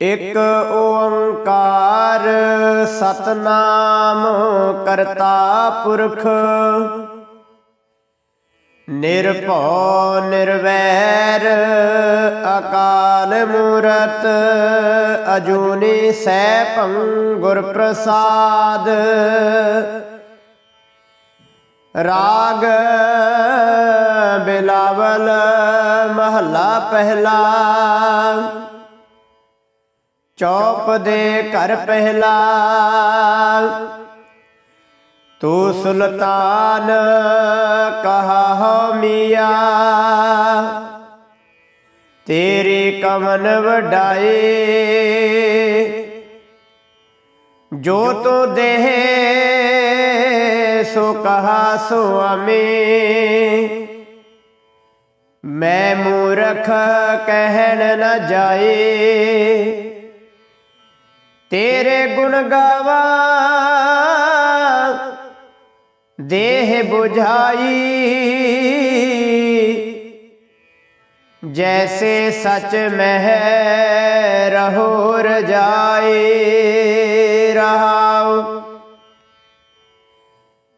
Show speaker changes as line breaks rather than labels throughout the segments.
ਇਕ ਓੰਕਾਰ ਸਤਨਾਮ ਕਰਤਾ ਪੁਰਖ। ਨਿਰਭਉ ਨਿਰਵੈਰ ਅਕਾਲ ਮੂਰਤ ਅਜੂਨੀ ਸੈਭੰ ਗੁਰ ਪ੍ਰਸਾਦ ਰਾਗ ਬਿਲਾਵਲ ਮਹੱਲਾ ਪਹਿਲਾ। ਚੌਪ ਦੇ ਘਰ ਪਹਿਲਾ ਤੂੰ ਸੁਲਤਾਨ ਕਹਾ ਹੋ ਮੀਆਂ। ਤੇਰੇ ਕਮਨ ਵਡਾਏ ਜੋ ਤੂੰ ਦੇਹ ਸੋ ਕਹਾ ਸੁਆਮੀ ਮੈਂ ਮੂਰਖ ਕਹਿਣ ਨ ਜਾਏ ਤੇਰੇ ਗੁਣ ਗਾਵਾ, ਦੇਹ 부ਝਾਈ ਜੈਸੇ ਸਚ ਮਹਿ ਰਹੋ ਰਜਾਈ ਰਹਾਉ।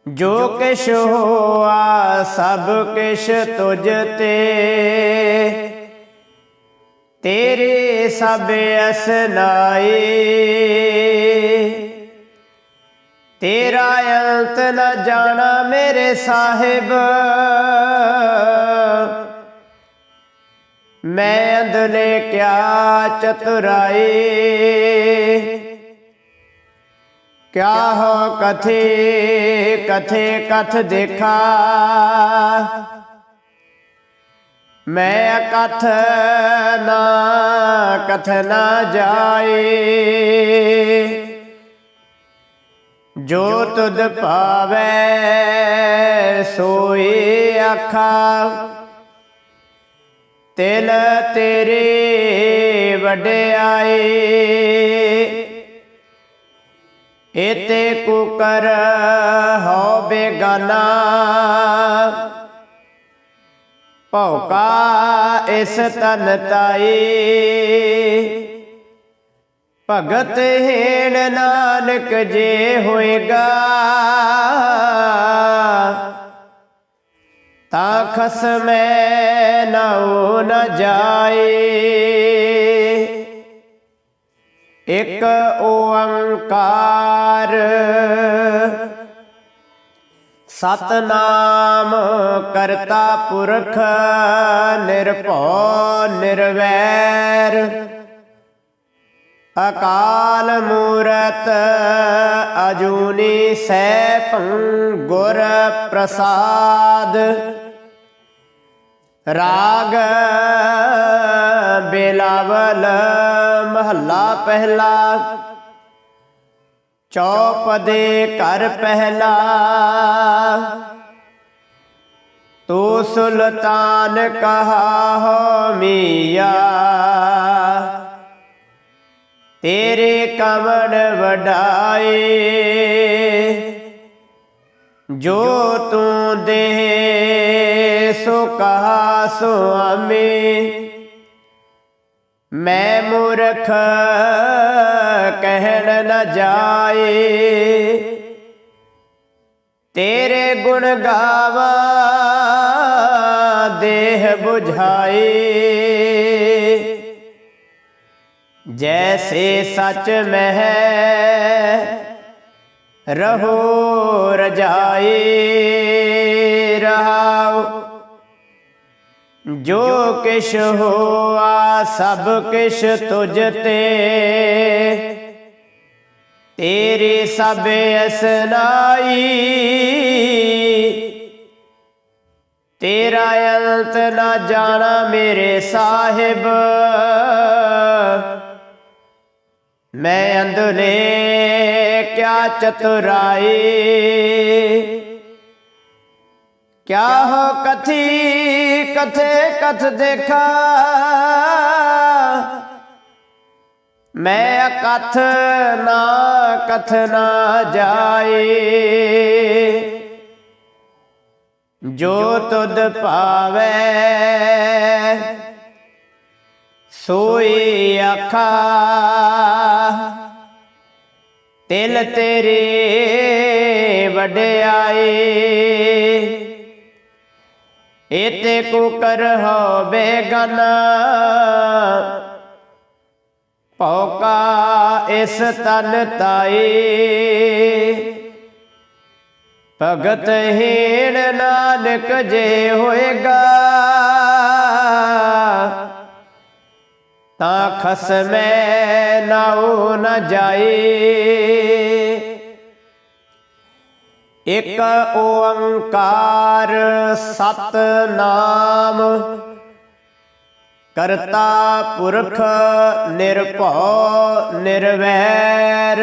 ਜੋ ਕਿਛ ਹੋਆ, ਸਭ ਕਿਛ ਤੁਝ ਤੇ। ਤੇਰੇ ਸਭ ਅਸਨਾਈ ਤੇਰਾ ਅੰਤ ਨ ਜਾਣਾ ਮੇਰੇ ਸਾਹਿਬ। ਮੈਂ ਅੰਦਲੇ ਕਿਆ ਚਤੁਰਾਏ। ਕਿਆ ਹੋ ਕਥੇ ਕਥੇ ਕਥ ਦੇਖਾ। ਮੈਂ ਕਥ ਨਾ ਕਥ ਨਾ ਜਾਏ। ਜੋ ਤੁਧ ਭਾਵੈ, ਸੋਏ ਆਖਾ। ਤਿਲ ਤੇਰੇ ਵਡਿਆਈ ਇਤੇ ਕੁਕਰ ਹੋ ਬੇਗਾਨਾ। ਭੌਕਾ ਇਸ ਤਨ ਤਾਈ। ਭਗਤ ਹੇਣ ਨਾਨਕ ਜੇ ਹੋਏਗਾ, ਤਾਂ ਖਸਮੈ ਨਾਉ ਨ ਜਾਏ। ਇਕ ਓੰਕਾਰ ਸਤਨਾਮ ਕਰਤਾ ਪੁਰਖ ਨਿਰਭਉ ਨਿਰਵੈਰ। ਅਕਾਲ ਮੂਰਤ ਅਜੂਨੀ ਸੈਭੰ ਗੁਰ ਪ੍ਰਸਾਦ। ਰਾਗ ਬੇਲਾਵਲ ਮਹੱਲਾ ਪਹਿਲਾ। ਚੌਪ ਦੇ ਘਰ ਪਹਿਲਾ। ਤੂੰ ਸੁਲਤਾਨ ਕਹਾ ਹੋ ਮੀਆਂ। ਤੇਰੇ ਕਮਨ ਵਡਾਏ। ਜੋ ਤੂੰ ਦੇ ਸੋ ਕਹਾ ਸੁਆਮੀ ਮੈਂ ਮੂਰਖ ਕਹਿਣ ਨਾ ਜਾਏ। ਤੇਰੇ ਗੁਣ ਗਾਵਾ, ਦੇਹ 부ਝਾਈ ਜੈਸੇ ਸਚ ਮਹਿ ਰਹੋ ਰਜਾਈ ਰਹਾਉ ਜੋ ਕਿਛ ਹੋਆ, ਸਭ ਕਿਛ ਤੁਝ ਤੇ। ਤੇਰੇ ਸਭ ਅਸਨਾਈ ਤੇਰਾ ਅੰਤ ਨਾ ਜਾਣਾ ਮੇਰੇ ਸਾਹਿਬ। ਮੈਂ ਅੰਦਲੇ ਕਿਆ ਚਤੁਰਾਈ। ਕਿਆ ਹੋ ਕਥੀ ਕਥੇ ਕਥ ਦੇਖਾ? ਮੈਂ ਕਥ ਨਾ ਕਥ ਨਾ ਜਾਏ। ਜੋ ਤੁਧ ਭਾਵੈ, ਸੋਈ ਆਖਾ। ਤਿਲ ਤੇਰੇ ਵਡਿਆਈ ਇਤੇ ਕੋ ਕਰ ਹੋ ਬੇਗਨਾ ਭੌਕਾ ਇਸ ਤਨ ਤਾਈ। ਭਗਤ ਹੀਣ ਨਾਨਕ ਜੇ ਹੋਏਗਾ, ਤਾਂ ਖਸਮੈ ਨਾਉ ਨ ਜਾਏ ਇਕ ਓੰਕਾਰ ਸਤਨਾਮ। ਕਰਤਾ ਪੁਰਖ ਨਿਰਭਉ ਨਿਰਵੈਰ।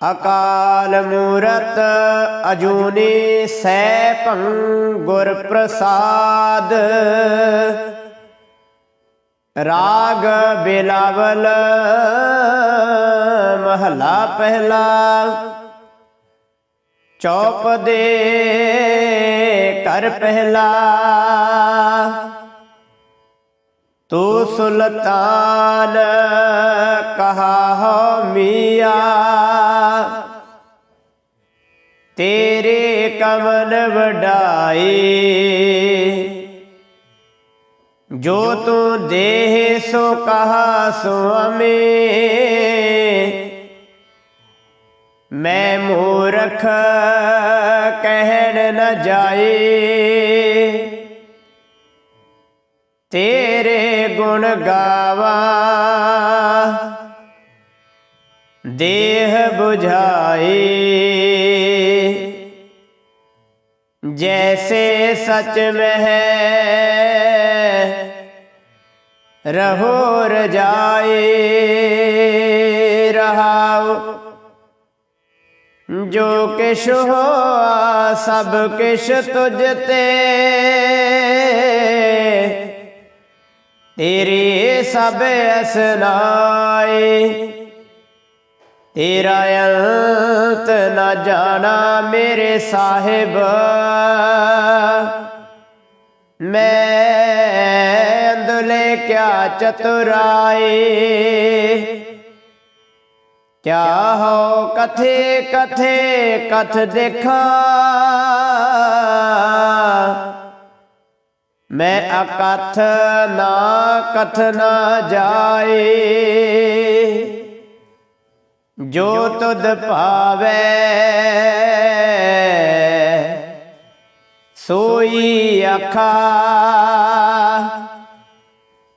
ਅਕਾਲ ਮੂਰਤ ਅਜੂਨੀ ਸੈਭੰ ਗੁਰ ਪ੍ਰਸਾਦ ਰਾਗ ਬਿਲਾਵਲ ਮਹਲਾ ਪਹਿਲਾ। ਚੌਪ ਦੇ ਕਰ ਪਹਿਲਾ। ਤੂੰ ਸੁਲਤਾਨ ਕਹਾ ਹੋ ਮੀਆਂ। ਤੇਰੇ ਕਮਨ ਵਡਾਈ। ਜੋ ਤੂੰ ਦੇਹ ਸੋ ਕਹਾ ਸੁਆਮੀ। ਮੈਂ ਮੂਰਖ ਕਹਿਣ ਨ ਜਾਏ। ਤੇਰੇ ਗੁਣ ਗਾਵਾ। ਦੇਹ 부ਝਾਏ ਜੈਸੇ ਸਚ ਮਹਿ ਰਹੋ ਰਜਾਏ। ਰਹਾਉ ਜੋ ਕਿਛ ਹੋਆ, ਸਭ ਕਿਛ ਤੁਝ ਤੇ। ਤੇਰੀ ਸਭ ਅਸਨਾਏ ਤੇਰਾ ਅੰਤ ਨਾ ਜਾਣਾ ਮੇਰੇ ਸਾਹਿਬ। ਮੈਂ ਅੰਦਲੇ ਕਿਆ ਚਤੁਰਾਏ। ਕਿਆ ਹੋ ਕਥੇ ਕਥੇ ਕਥ ਦੇਖਾ? ਮੈਂ ਅਕਥ ਨਾ ਕਥ ਨਾ ਜਾਏ। ਜੋ ਤੁਧ ਭਾਵੇ, ਸੋਈ ਆਖਾ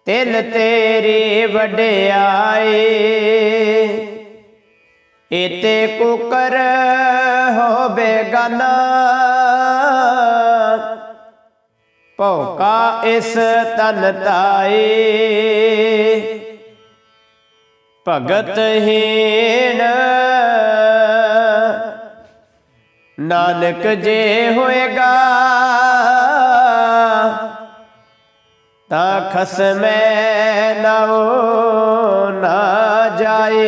ਤਿਲ ਤੇਰੀ ਵਡਿਆਈ ਇਤੇ ਕੁਕਰ ਹੋਵੇ ਗਨਾ। ਭੌਕਾ ਇਸ ਤਨ ਤਾਈ ਭਗਤ ਹੀਣ। ਨਾਨਕ ਜੇ ਹੋਏਗਾ, ਤਾਂ ਖਸਮੈ ਨਾਉ ਨਾ ਜਾਏ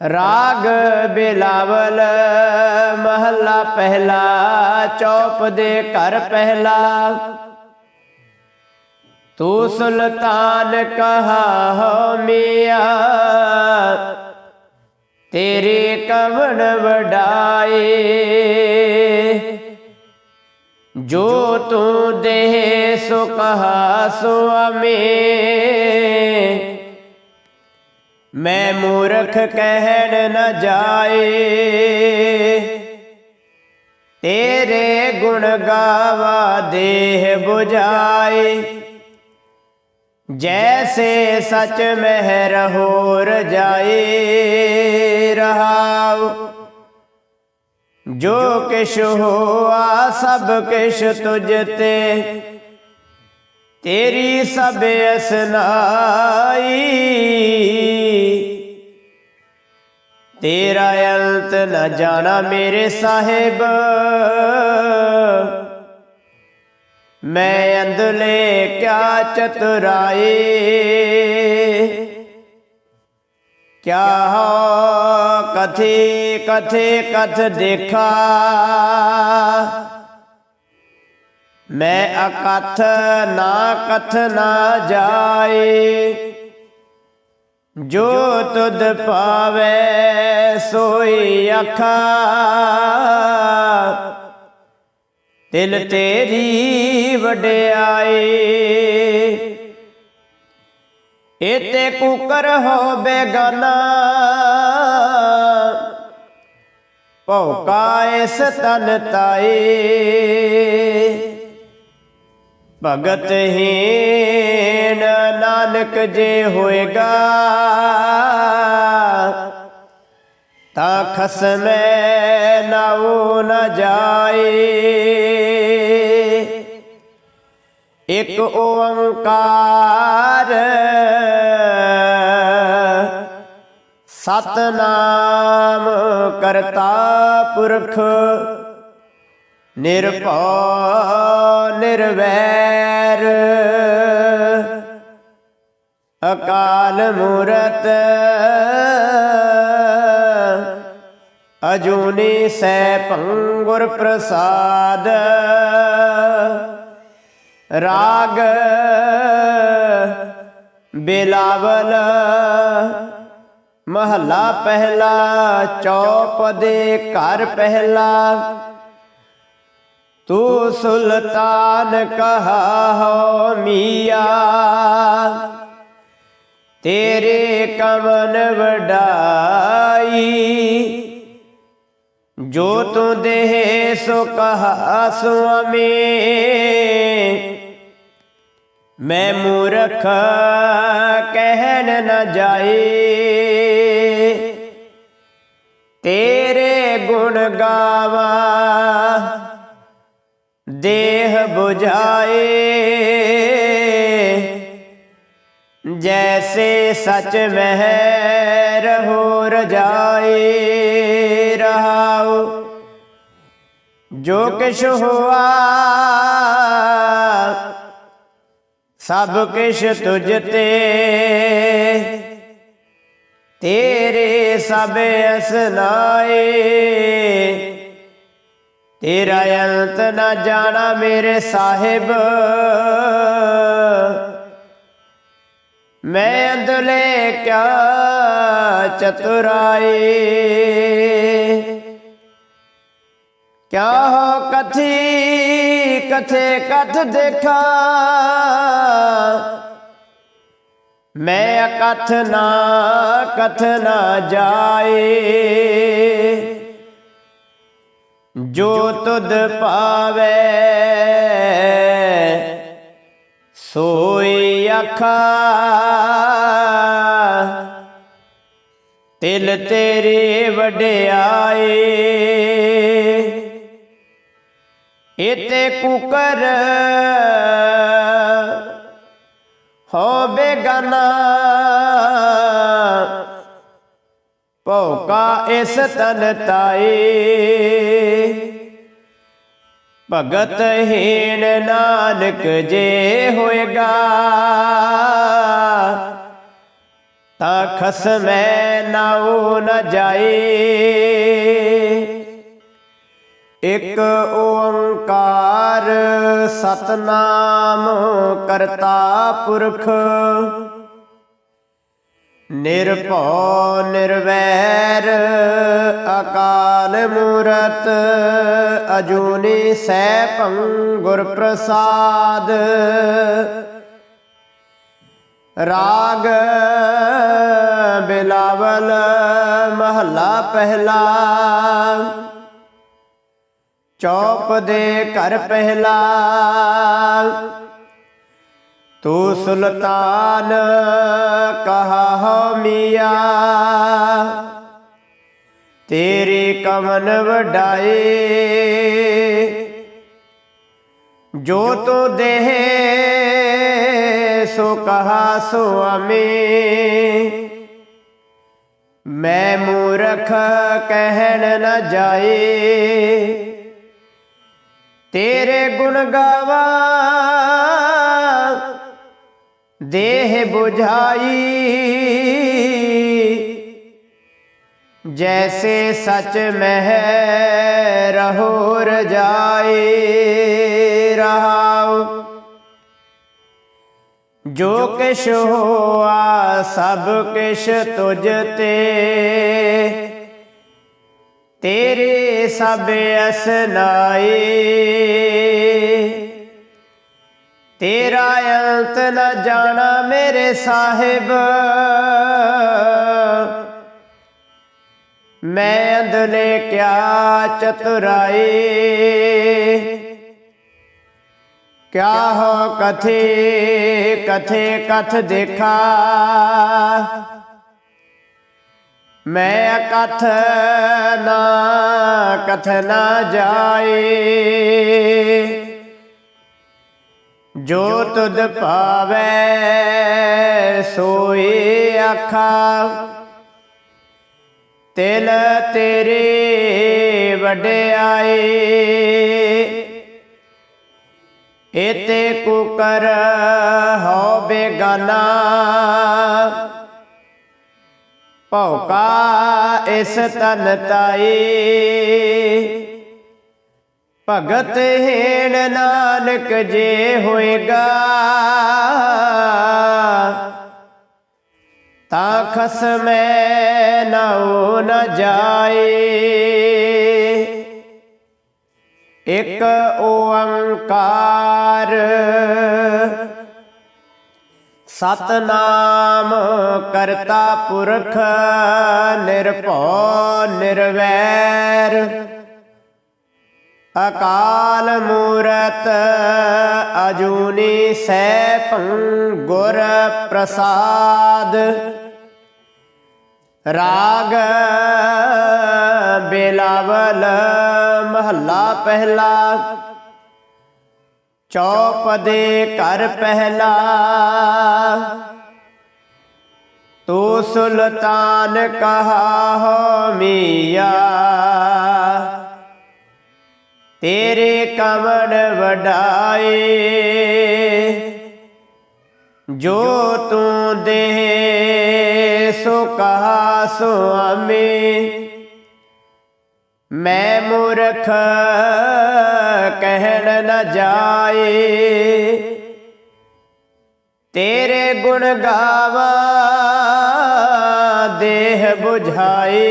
ਰਾਗ ਬਿਲਾਵਲ, ਮਹੱਲਾ ਪਹਿਲਾ, ਚੌਪ ਦੇ ਘਰ ਪਹਿਲਾ। ਤੂੰ ਸੁਲਤਾਨ ਕਹਾ ਹੋ ਮੀਆਂ, ਤੇਰੇ ਕਵਣ ਵਡਾਏ ਜੋ ਤੂੰ ਦੇ ਸੋ ਕਹਾ ਸੁਆਮੀ ਮੈਂ ਮੂਰਖ ਕਹਿਣ ਨਾ ਜਾਏ। ਤੇਰੇ ਗੁਣ ਗਾਵਾ ਦੇਹ 부ਝਾਏ ਜੈਸੇ ਸਚ ਮਹਿ ਹੋਰ ਜਾਏ ਰਹਾਉ। ਜੋ ਕਿਛ ਹੋਆ ਸਭ ਕਿਛ ਤੁਝ ਤੇ ਤੇਰੀ ਸਭ ਅਸਨਾਈ। ਤੇਰਾ ਅੰਤ ਨ ਜਾਣਾ ਮੇਰੇ ਸਾਹਿਬ। ਮੈਂ ਅੰਦਲੇ ਕਿਆ ਚਤੁਰਾਏ ਕਿਆ ਕਥੇ ਕਥੇ ਕਥ ਦੇਖਾ। ਮੈਂ ਅਕਥ ਨਾ ਕਥ ਨਾ ਜਾਏ। ਜੋ ਤੁਧ ਪਾਵੇ ਸੋਈ ਅੱਖਾਂ। ਦਿਲ ਤੇਰੀ ਵਡਿਆਈ ਇਤੇ ਕੁਕਰ ਹੋ ਬੇਗਾਨਾ ਭੌਕਾ ਇਸ ਤਨ ਤਾਏ। ਭਗਤ ਹੀਨ ਨਾਨਕ ਜੇ ਹੋਏਗਾ, ਤਾਂ ਖਸਮੈ ਨਾਉ ਨ ਜਾਏ। ਇਕ ਓੰਕਾਰ ਸਤਨਾਮ ਕਰਤਾ ਪੁਰਖ ਨਿਰਭਉ ਨਿਰਵੈਰ। ਅਕਾਲ ਮੂਰਤ। ਅਜੂਨੀ ਸੈ ਭੰਗੁਰ ਪ੍ਰਸਾਦ। ਰਾਗ ਬਿਲਾਵਲ। ਮਹੱਲਾ ਪਹਿਲਾ, ਚੌਪ ਦੇ ਘਰ ਪਹਿਲਾ। ਤੂੰ ਸੁਲਤਾਨ ਕਹਾ ਹੋ ਮੀਆਂ ਤੇਰੇ ਕਮਨ ਵਡਾਈ ਜੋ ਤੂੰ ਦੇਹ ਸੋ ਕਹਾ ਸੁਆਮੀ ਮੈਂ ਮੂਰਖ ਕਹਿਣ ਨ ਜਾਏ ਤੇਰੇ ਗੁਣ ਗਾਵਾ ਦੇਹ 부ਝਾਏ ਜੈਸੇ ਸਚ ਮਹਿ ਰਹੋ ਰਜਾਏ ਰਹਾਉ। ਜੋ ਕਿਛ ਹੋਆ, ਸਭ ਕਿਛ ਤੁਝ ਤੇ। ਤੇਰੇ ਸਭ ਅਸਨਾਏ ਤੇਰਾ ਅੰਤ ਨਾ ਜਾਣਾ ਮੇਰੇ ਸਾਹਿਬ। ਮੈਂ ਅੰਦਲੇ ਕਿਆ ਚਤੁਰਾਏ ਕਿਆ ਹੋ ਕਥੀ, ਕਥੇ ਕਥ ਦੇਖਾ। ਮੈਂ ਅਕਥ ਨਾ, ਕਥ ਨਾ ਜਾਏ। ਜੋ ਤੁਧ ਪਾਵੇ ਸੋਈ ਅੱਖਾਂ ਤਿਲ ਤੇਰੇ ਵਡਿਆਏ। ਇਤੇ ਕੁਕਰ ਹੋਵੇ ਬੇਗਾਨਾ ਭੌਕਾ ਇਸ ਤਨ ਤਾਏ। ਭਗਤ ਹੀਣ ਨਾਨਕ ਜੇ ਹੋਏਗਾ, ਤਾਂ ਖਸਮੈ ਨਾਉ ਨ ਜਾਏ। ਇਕ ਓੰਕਾਰ ਸਤਨਾਮ ਕਰਤਾ ਪੁਰਖ ਨਿਰਭਉ ਨਿਰਵੈਰ ਅਕਾਲ ਮੂਰਤ ਅਜੂਨੀ ਸੈਭੰ ਗੁਰ ਪ੍ਰਸਾਦ ਰਾਗ ਬਿਲਾਵਲ ਮਹੱਲਾ ਪਹਿਲਾ। ਚੌਪ ਦੇ ਘਰ ਪਹਿਲਾ। ਤੂੰ ਸੁਲਤਾਨ ਕਹਾ ਹੋ ਮੀਆਂ। ਤੇਰੀ ਕਮਨ ਵਡਾਏ ਜੋ ਤੂੰ ਦੇਹ ਸੋ ਕਹਾ ਸੁਆਮੀ ਮੈਂ ਮੂਰਖ ਕਹਿਣ ਨ ਜਾਏ ਤੇਰੇ ਗੁਣ ਗਾਵਾ ਦੇਹ 부ਝਾਈ ਜੈਸੇ ਸਚ ਮਹਿ ਰਹੋ ਰਜਾਏ ਰਹਾਉ। ਜੋ ਕਿਛ ਹੋਆ ਸਭ ਕਿਛ ਤੁਝ ਤੇ। ਤੇਰੇ ਸਭ ਅਸਨਾਏ ਤੇਰਾ ਅੰਤ ਨ ਜਾਣਾ ਮੇਰੇ ਸਾਹਿਬ। ਮੈਂ ਅੰਦਲੇ ਕਿਆ ਚਤੁਰਾਈ। ਕਿਆ ਹੋ ਕਥੇ ਕਥੇ ਕਥ ਦੇਖਾ। ਮੈਂ ਕਥ ਨਾ ਕਥ ਨਾ ਜਾਏ। ਜੋ ਤੁਧ ਭਾਵੈ ਸੋਈ ਆਖਾ ਤਿਲ ਤੇਰੇ ਵਡਿਆਈ। ਇਤੇ ਕੁਕਰ ਹੋ ਬੇਗਾਨਾ। ਭੌਕਾ ਇਸ ਤਨ ਤਾਈ। ਭਗਤ ਹੇਣ ਨਾਨਕ ਜੇ ਹੋਏਗਾ। ਤਾਂ ਖਸਮੈ ਨਾਉ ਨ ਜਾਏ। ਇਕ ਓੰਕਾਰ। ਸਤਨਾਮ ਕਰਤਾ ਪੁਰਖ ਨਿਰਭਉ ਨਿਰਵੈਰ। ਅਕਾਲ ਮੂਰਤ ਅਜੂਨੀ ਸੈਭੰ ਗੁਰ ਪ੍ਰਸਾਦ। ਰਾਗ ਬੇਲਾਵਲ ਮਹੱਲਾ ਪਹਿਲਾ। ਚੌਪਦੇ ਘਰ ਪਹਿਲਾ। ਤੂੰ ਸੁਲਤਾਨ ਕਹਾ ਹੋ ਮੀਆਂ। ਤੇਰੇ ਕਮਨ ਵਡਾਏ। ਜੋ ਤੂੰ ਦੇ, ਸੋ ਕਹਾ ਸੁਆਮੀ ਮੈਂ ਮੂਰਖ, ਕਹਿਣ ਨਾ ਜਾਏ। ਤੇਰੇ ਗੁਣ ਗਾਵਾ, ਦੇਹ 부ਝਾਏ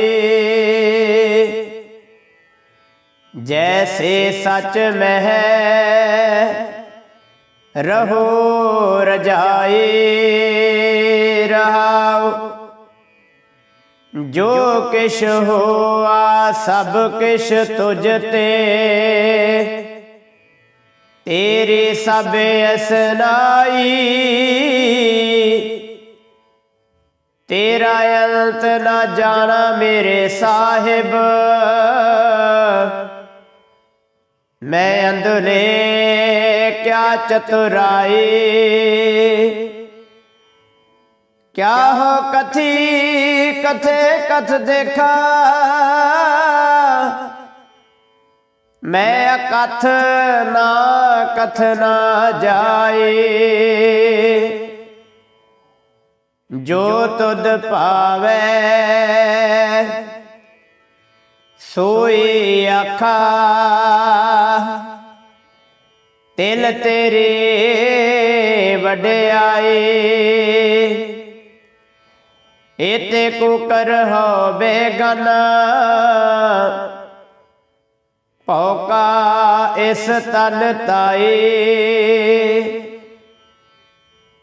ਜੈਸੇ ਸਚ ਮਹਿ ਰਹੋ ਰਜਾਏ ਰਹਾਓ ਜੋ ਕਿਛ ਹੋਆ ਸਭ ਕਿਛ ਤੁਝ ਤੇ ਤੇਰੇ ਸਭ ਅਸਨਾਈ ਤੇਰਾ ਅੰਤ ਨਾ ਜਾਣਾ ਮੇਰੇ ਸਾਹਿਬ ਮੈਂ ਅੰਦਲੇ ਕਿਆ ਚਤੁਰਾਈ? ਕਿਆ ਹੋ ਕਥੀ, ਕਥੇ ਕਥ ਦੇਖਾ? ਮੈਂ ਕਥ ਨਾ ਕਥ ਨਾ ਜਾਏ ਜੋ ਤੁਧ ਭਾਵੈ, ਸੋਈ ਆਖਾ ਤਿਲ ਤੇਰੇ ਵਡਿਆਈ ਇਤੇ ਕੋ ਕਰ ਹੋਵੇ ਬੇਗਨਾ ਪੌਕਾ ਇਸ ਤਨ ਤਾਈ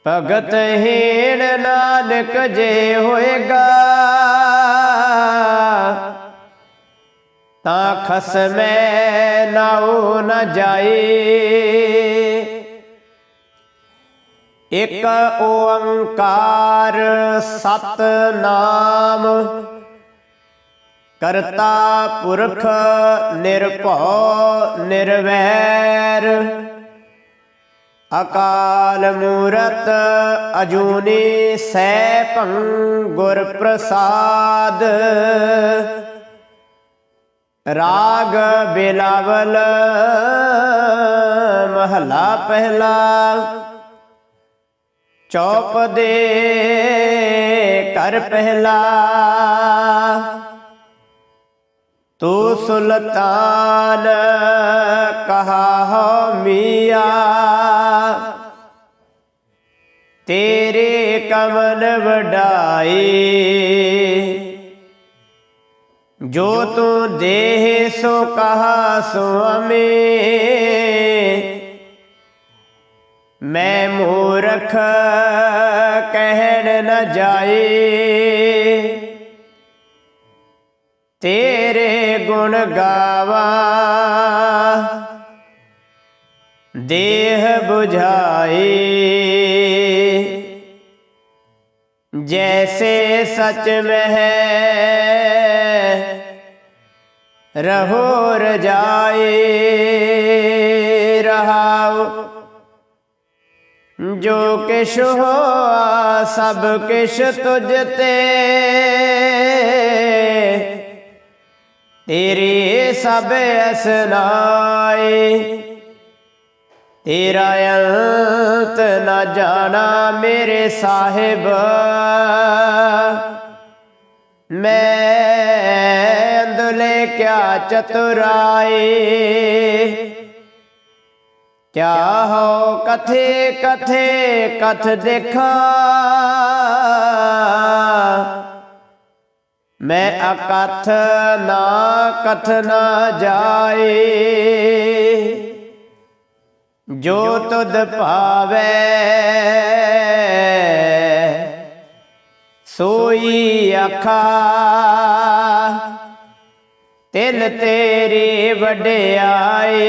ਭਗਤ ਹੀਣ ਨਾਨਕ ਜੇ ਹੋਏਗਾ ਖਸਮੈ ਨਾਉ ਨ ਜਾਏ ਇਕ ਓੰਕਾਰ ਸਤਨਾਮ, ਕਰਤਾ ਪੁਰਖ ਨਿਰਭਉ ਨਿਰਵੈਰ। ਅਕਾਲ ਮੂਰਤ ਅਜੂਨੀ ਸੈਭੰ ਗੁਰ ਪ੍ਰਸਾਦ ਰਾਗ ਬਿਲਾਵਲ, ਮਹਲਾ ਪਹਿਲਾ। ਚੌਪ ਦੇ ਕਰ ਪਹਿਲਾ। ਤੂੰ ਸੁਲਤਾਨ ਕਹਾ ਹੋ ਮੀਆਂ। ਤੇਰੇ ਕਮਨ ਵਡਾਈ ਜੋ ਤੂੰ ਦੇਹ ਸੋ ਕਹਾ ਸੁਆਮੀ। ਮੈਂ ਮੂਰਖ ਕਹਿਣ ਨ ਜਾਏ ਤੇਰੇ ਗੁਣ ਗਾਵਾ। ਦੇਹ 부ਝਾਏ ਜੈਸੇ ਸਚ ਮਹਿ ਰਹੋ ਰਜਾਏ ਰਹਾਉ ਜੋ ਕਿਛ ਹੋਆ, ਸਭ ਕਿਛ ਤੁਝ ਤੇ। ਤੇਰੀ ਸਭ ਅਸਨਾਏ ਤੇਰਾ ਅੰਤ ਨਾ ਜਾਣਾ ਮੇਰੇ ਸਾਹਿਬ। ਮੈਂ ਅੰਦਲੇ ਕਿਆ ਚਤੁਰਾਏ? ਕਿਆ ਹੋ ਕਥੇ ਕਥੇ ਕਥ ਦੇਖਾ? ਮੈਂ ਅਕਥ ਨਾ ਕਥ ਨਾ ਜਾਏ। ਜੋ ਤੁਧ ਭਾਵੇ, ਸੋਈ ਅਖਾ। ਤਿਲ ਤੇਰੀ ਵਡਿਆਈ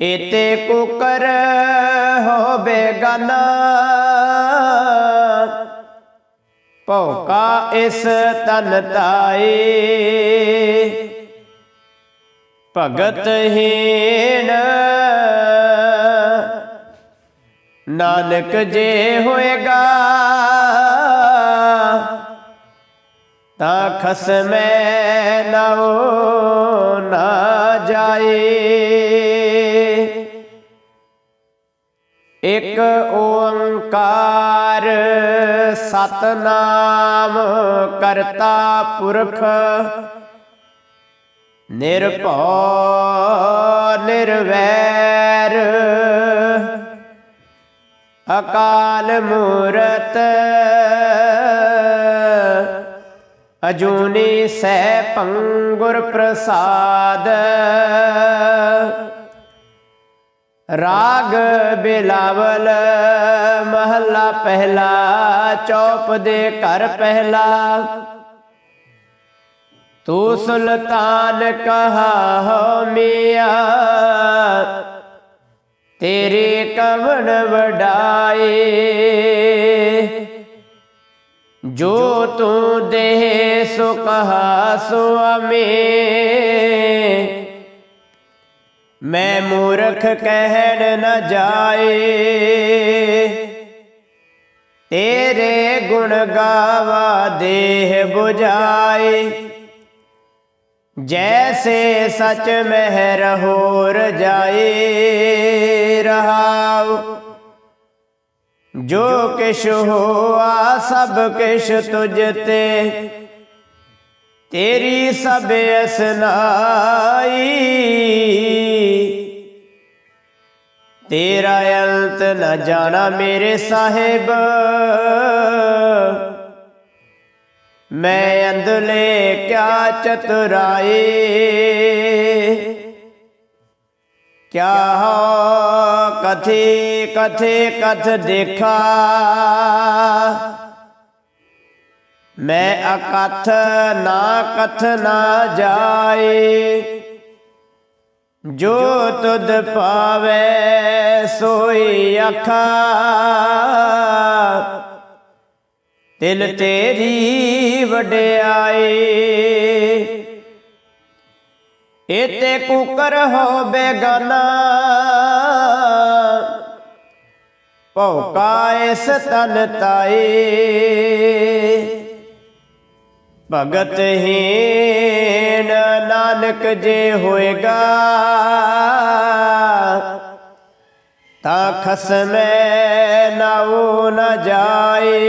ਇਤੇ ਕੁਕਰ ਹੋਵੇ ਗਨਾ ਭੌਕਾ ਇਸ ਤਨ ਤਾਈ ਭਗਤ ਹੀਣ, ਨਾਨਕ ਜੇ ਹੋਏਗਾ ਤਾਂ ਖਸਮੈ ਨਾਉ ਨਾ ਜਾਏ। ਇਕ ਓੰਕਾਰ ਸਤਨਾਮ ਕਰਤਾ ਪੁਰਖ ਨਿਰਭਉ ਨਿਰਵੈਰ ਅਕਾਲ ਮੂਰਤ ਅਜੂਨੀ ਸੈ ਪੰਗੁਰ ਪ੍ਰਸਾਦ। ਰਾਗ ਬਿਲਾਵਲ, ਮਹੱਲਾ ਪਹਿਲਾ, ਚੌਪ ਦੇ ਘਰ ਪਹਿਲਾ। ਤੂੰ ਸੁਲਤਾਨ ਕਹਾ ਹੋ ਮੀਆਂ, ਤੇਰੇ ਕਵਨ ਵਡਾਏ ਜੋ ਤੂੰ ਦੇ ਸੋ ਕਹਾ ਸੁਆਮੀ ਮੈਂ ਮੂਰਖ ਕਹਿਣ ਨ ਜਾਏ। ਤੇਰੇ ਗੁਣ ਗਾਵਾ ਦੇਹ 부ਝਾਏ ਜੈਸੇ ਸਚ ਮਹਿ ਰਹੋ ਰਜਾਏ ਰਹਾਉ। ਜੋ ਕਿਛ ਹੋਆ ਸਭ ਕਿਛ ਤੁਝ ਤੇ। ਤੇਰੀ ਸਭ ਅਸਨਾਈ ਤੇਰਾ ਅੰਤ ਨ ਜਾਣਾ ਮੇਰੇ ਸਾਹਿਬ। ਮੈਂ ਅੰਦਲੇ ਕਿਆ ਚਤੁਰਾਏ ਕਿਆ ਕਥੇ ਕਥੇ, ਕਥ ਦੇਖਾ। ਮੈਂ ਅਕਥ ਨਾ ਕਥ ਨਾ ਜਾਏ। ਜੋ ਤੁਧ ਪਾਵੇ ਸੋਈ ਅੱਖਾਂ। ਦਿਲ ਤੇਰੀ ਵਡਿਆਈ ਇਤੇ ਕੁਕਰ ਹੋ ਬੇਗਾਨਾ ਭੌਕਾ ਇਸ ਤਨ ਤਾਏ। ਭਗਤ ਹੀਨ ਨਾਨਕ ਜੇ ਹੋਏਗਾ, ਤਾਂ ਖਸਮੈ ਉਹ ਨਾ ਜਾਏ।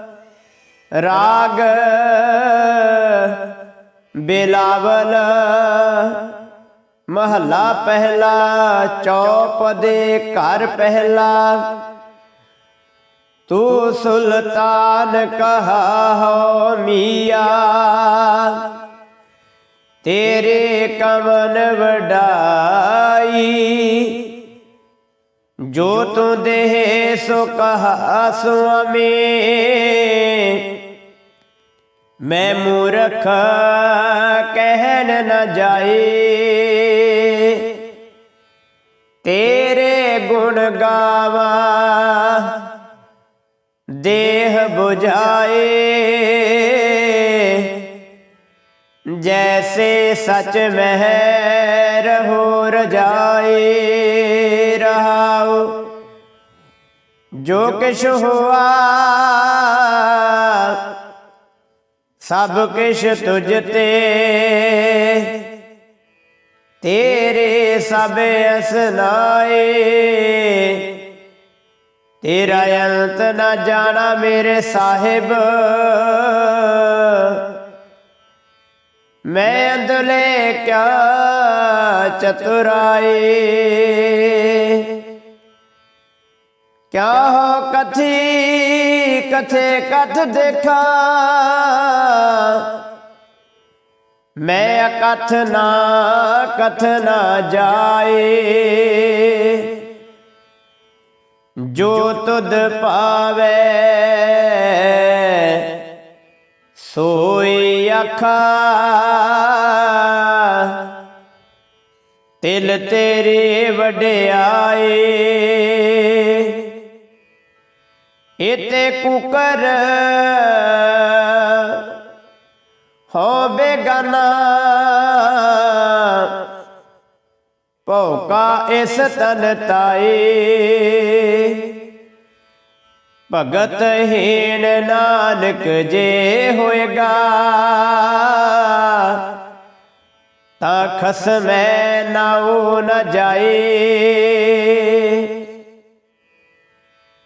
ਰਾਗ ਬਿਲਾਵਲ ਮਹੱਲਾ ਪਹਿਲਾ, ਚੌਪ ਦੇ ਘਰ ਪਹਿਲਾ। ਤੂੰ ਸੁਲਤਾਨ ਕਹਾ ਹੋ ਮੀਆਂ। ਤੇਰੇ ਕਮਨ ਵਡਾਈ। ਜੋ ਤੂੰ ਦੇਹ ਸੋ ਕਹਾ, ਸੁਆਮੀ। ਮੈਂ ਮੂਰਖ ਕਹਿਣ ਨ ਜਾਏ। ਤੇਰੇ ਗੁਣ ਗਾਵਾ, ਦੇਹ 부ਝਾਏ ਜੈਸੇ ਸਚ ਮਹਿ ਰਹੋ ਰਜਾਏ ਰਹਾਉ ਜੋ ਕਿਛ ਹੋਆ ਸਭ ਕਿਛ ਤੁਝ ਤੇ। ਤੇਰੇ ਸਭ ਅਸਨਾਏ ਤੇਰਾ ਅੰਤ ਨਾ ਜਾਣਾ ਮੇਰੇ ਸਾਹਿਬ। ਮੈਂ ਅੰਦਲੇ ਕਿਆ ਚਤੁਰਾਏ। ਕਿਆ ਹੋ ਕਥੀ ਕਥੇ ਕਥ ਦੇਖਾ। ਮੈਂ ਅਕਥ ਨਾ ਕਥ ਨਾ ਜਾਏ। ਜੋ ਤੁਧ ਪਾਵੇ, ਸੋਈ ਅੱਖਾਂ। ਤਿਲ ਤੇਰੀ ਵਡਿਆਈ ਇਤੇ ਕੁਕਰ ਹੋ ਬੇਗਾਨਾ ਭੌਕਾ ਇਸ ਤਨ ਤਾਏ ਭਗਤ ਹੀਣ ਨਾਨਕ ਜੇ ਹੋਏਗਾ, ਤਾਂ ਖਸਮੈ ਨਾਉ ਨ ਜਾਏ